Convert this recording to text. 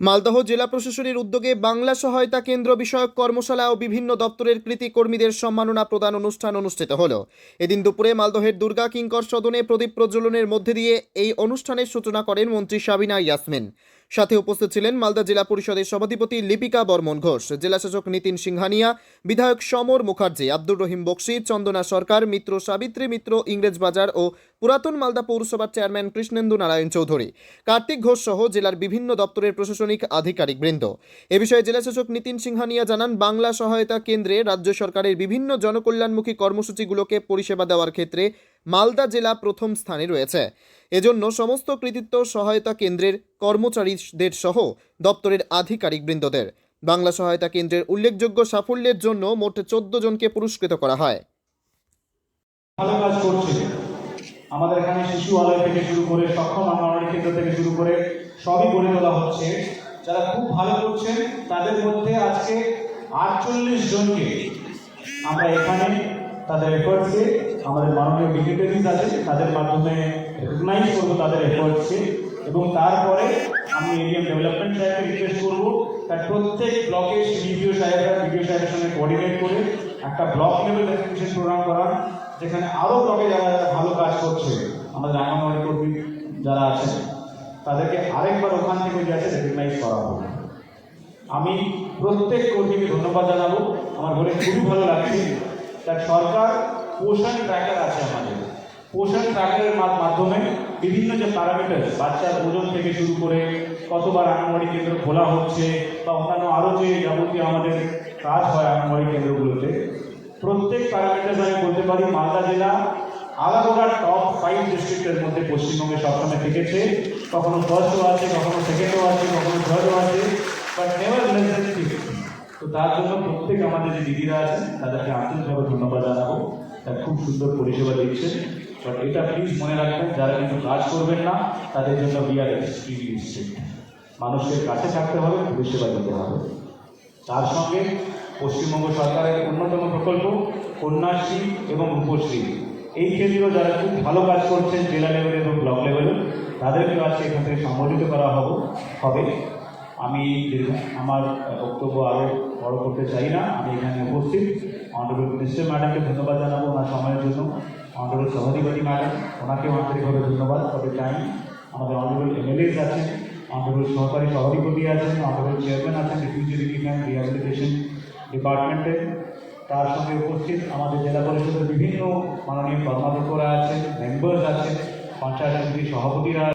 মালদহ জেলা প্রশাসনের উদ্যোগে বাংলা সহায়তা কেন্দ্র বিষয়ক কর্মশালা ও বিভিন্ন দপ্তরের কৃতি কর্মীদের সম্মাননা প্রদান অনুষ্ঠান অনুষ্ঠিত হল। এদিন দুপুরে মালদহের দুর্গা কিঙ্কর সদনে প্রদীপ প্রজ্বলনের মধ্যে দিয়ে এই অনুষ্ঠানের সূচনা করেন মন্ত্রী সাবিনা ইয়াসমিন। সাথে উপস্থিত ছিলেন মালদা জেলা পরিষদের সভাধিপতি লিপিকা বর্মন ঘোষ, জেলাশাসক নীতিন সিংহানিয়া, বিধায়ক সমর মুখার্জি, আব্দুর রহিম বক্সি, চন্দনা সরকার, মিত্র সাবিত্রী মিত্র ইংরেজবাজার ও পুরাতন মালদা পৌরসভার চেয়ারম্যান কৃষ্ণেন্দু নারায়ণ চৌধুরী, কার্তিক ঘোষ সহ জেলার বিভিন্ন দপ্তরের প্রশাসনিক আধিকারিক বৃন্দ। এ বিষয়ে জেলাশাসক নীতিন সিংহানিয়া জানান, বাংলা সহায়তা কেন্দ্রে রাজ্য সরকারের বিভিন্ন জনকল্যাণমুখী কর্মসূচিগুলোকে পরিষেবা দেওয়ার ক্ষেত্রে মালদা জেলা প্রথম স্থানে রয়েছে। এজন্য সমস্ত কৃতিত্ব সহায়তা কেন্দ্রের কর্মচারীদের সহ দপ্তরের আধিকারিক বৃন্দদের। বাংলা সহায়তা কেন্দ্রের উল্লেখযোগ্য সাফল্যের জন্য মোট চোদ্দ জনকে পুরস্কৃত করা হয়। ভালো কাজ করছে। আমাদের এখানে শিশু আলয় থেকে শুরু করে সক্ষম অঙ্গনওয়াড়ি কেন্দ্র থেকে শুরু করে সবই গড়ে তোলা হচ্ছে। যারা খুব ভালো করছেন তাদের মধ্যে আজকে আটচল্লিশ জনকে আমরা এখানে তাদের এফার্টসকে আমাদের মাননীয় ডিগ্রিটারিজ আছে তাদের মাধ্যমে রেকগনাইজ করব তাদের এফার্টসকে এবং তারপরে আমি এরিয়াম ডেভেলপমেন্ট সাহেবকে রিকোয়েস্ট করব তার প্রত্যেক ব্লকে বিডিও সাহেবরা বিডিও সাহেবের সঙ্গে কোঅর্ডিনেট করে একটা ব্লক লেভেল রেকগনিশন প্রোগ্রাম করার যেখানে আরও ব্লকে যারা ভালো কাজ করছে, আমাদের আঙ্গনওয়াড়ি কর্মী যারা আছেন, তাদেরকে আরেকবার ওখান থেকে যে আছে রেকগনাইজ করা হবে আমি প্রত্যেক কর্মীকে ধন্যবাদ জানাব। আমার বলে খুবই ভালো লাগছে। তার সরকার পোষণ ট্র্যাকার আছে আমাদের। পোষণ ট্র্যাকারের মাধ্যমে বিভিন্ন যে প্যারামিটার বাচ্চার ওজন থেকে শুরু করে কতবার আঙ্গনওয়াড়ি কেন্দ্র খোলা হচ্ছে বা অন্যান্য আরও যে যাবতীয় আমাদের কাজ হয় আঙ্গনওয়াড়ি কেন্দ্রগুলোতে, প্রত্যেক প্যারামিটার আমি বলতে পারি মালদা জেলা আলাদা টপ ফাইভ ডিস্ট্রিক্টের মধ্যে পশ্চিমবঙ্গে সবসময় থেকেছে। কখনো ফার্স্টও আছে, কখনো সেকেন্ডও আছে, কখনো থার্ডও আছে। বাট তার জন্য প্রত্যেক আমাদের যে দিদিরা আছেন, তাদেরকে আন্তরিকভাবে ধন্যবাদ জানাব। তারা খুব সুন্দর পরিষেবা দিচ্ছে বাট এটা প্লিজ মনে রাখবেন, যারা কিন্তু কাজ করবেন না, তাদের জন্য বিআর মানুষের কাছে থাকতে হবে, পরিষেবা দিতে হবে। তার সঙ্গে পশ্চিমবঙ্গ সরকারের অন্যতম প্রকল্প, কন্যাশ্রী এবং রূপশ্রী। এই ক্ষেত্রেও যারা খুব ভালো কাজ করছেন, জেলা লেভেলে এবং ব্লক লেভেলে তাদেরকেও আজকে এখান থেকে সম্বোধিত করা হব। হবে। আমি আমার বক্তব্য আরও বড় করতে চাই না, আমি এখানে উপস্থিত। অনারেবল মিনিস্টার ম্যাডামকে ধন্যবাদ জানাব ওনার সময়ের জন্য। অনারেবল সভাধিপতি ম্যাডাম ওনাকেও আন্তরিকভাবে ধন্যবাদ তবে চাই আমাদের অনারেবল এমএলএস আছেন অনারেবল সহকারী সভাধিপতি আছেন অনারেবল চেয়ারম্যান আছেন রিফিউজি রিলিফ রিহ্যাবিলিটেশন ডিপার্টমেন্টে তার সঙ্গে উপস্থিত আমাদের জেলা পরিষদের বিভিন্ন মাননীয় কর্মাধ্যক্ষরা আছেন মেম্বার্স আছেন, পঞ্চায়েত সমিতির সভাপতিরা